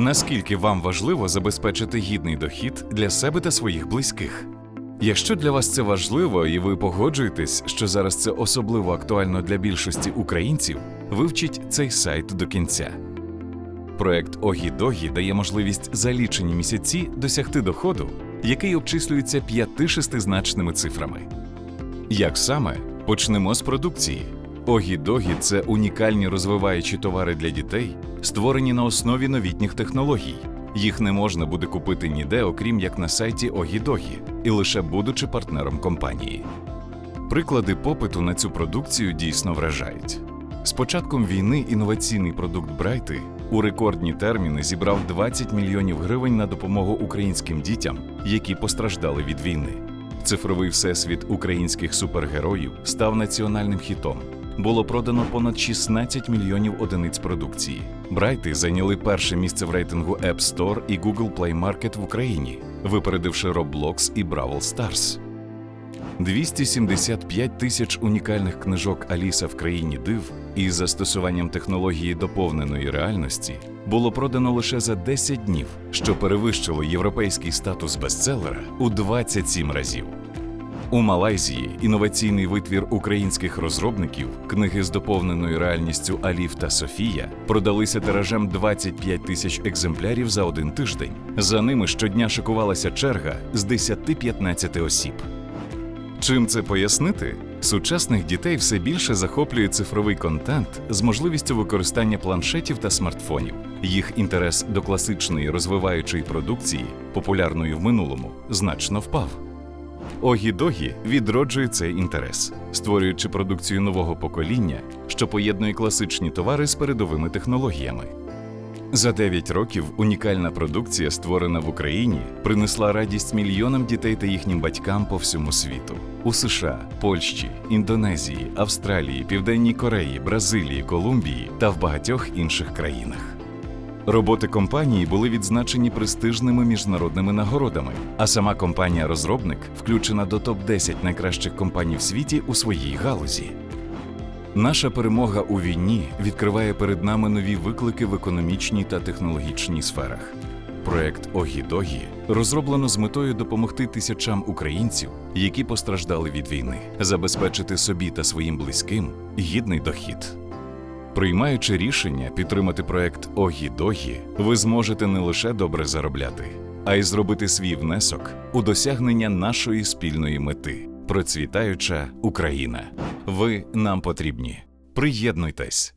Наскільки вам важливо забезпечити гідний дохід для себе та своїх близьких? Якщо для вас це важливо і ви погоджуєтесь, що зараз це особливо актуально для більшості українців, вивчіть цей сайт до кінця. Проект Огі-Догі дає можливість за лічені місяці досягти доходу, який обчислюється п'яти-шестизначними цифрами. Як саме? Почнемо з продукції. Огі-Догі – це унікальні розвиваючі товари для дітей, створені на основі новітніх технологій. Їх не можна буде купити ніде, окрім як на сайті Огі-Догі, і лише будучи партнером компанії. Приклади попиту на цю продукцію дійсно вражають. З початком війни інноваційний продукт Брайти у рекордні терміни зібрав 20 мільйонів гривень на допомогу українським дітям, які постраждали від війни. Цифровий всесвіт українських супергероїв став національним хітом. Було продано понад 16 мільйонів одиниць продукції. Брайти зайняли перше місце в рейтингу App Store і Google Play Market в Україні, випередивши Roblox і Brawl Stars. 275 тисяч унікальних книжок Аліса в країні див із застосуванням технології доповненої реальності було продано лише за 10 днів, що перевищило європейський статус бестселера у 27 разів. У Малайзії інноваційний витвір українських розробників, книги з доповненою реальністю Аліф та Софія, продалися тиражем 25 тисяч екземплярів за один тиждень. За ними щодня шикувалася черга з 10-15 осіб. Чим це пояснити? Сучасних дітей все більше захоплює цифровий контент з можливістю використання планшетів та смартфонів. Їх інтерес до класичної розвиваючої продукції, популярної в минулому, значно впав. Огі-Догі відроджує цей інтерес, створюючи продукцію нового покоління, що поєднує класичні товари з передовими технологіями. За 9 років унікальна продукція, створена в Україні, принесла радість мільйонам дітей та їхнім батькам по всьому світу у США, Польщі, Індонезії, Австралії, Південній Кореї, Бразилії, Колумбії та в багатьох інших країнах. Роботи компанії були відзначені престижними міжнародними нагородами, а сама компанія-розробник включена до топ-10 найкращих компаній в світі у своїй галузі. Наша перемога у війні відкриває перед нами нові виклики в економічній та технологічній сферах. Проект Огі-Догі розроблено з метою допомогти тисячам українців, які постраждали від війни, забезпечити собі та своїм близьким гідний дохід. Приймаючи рішення підтримати проект Огі-Догі, ви зможете не лише добре заробляти, а й зробити свій внесок у досягнення нашої спільної мети процвітаюча Україна. Ви нам потрібні. Приєднуйтесь.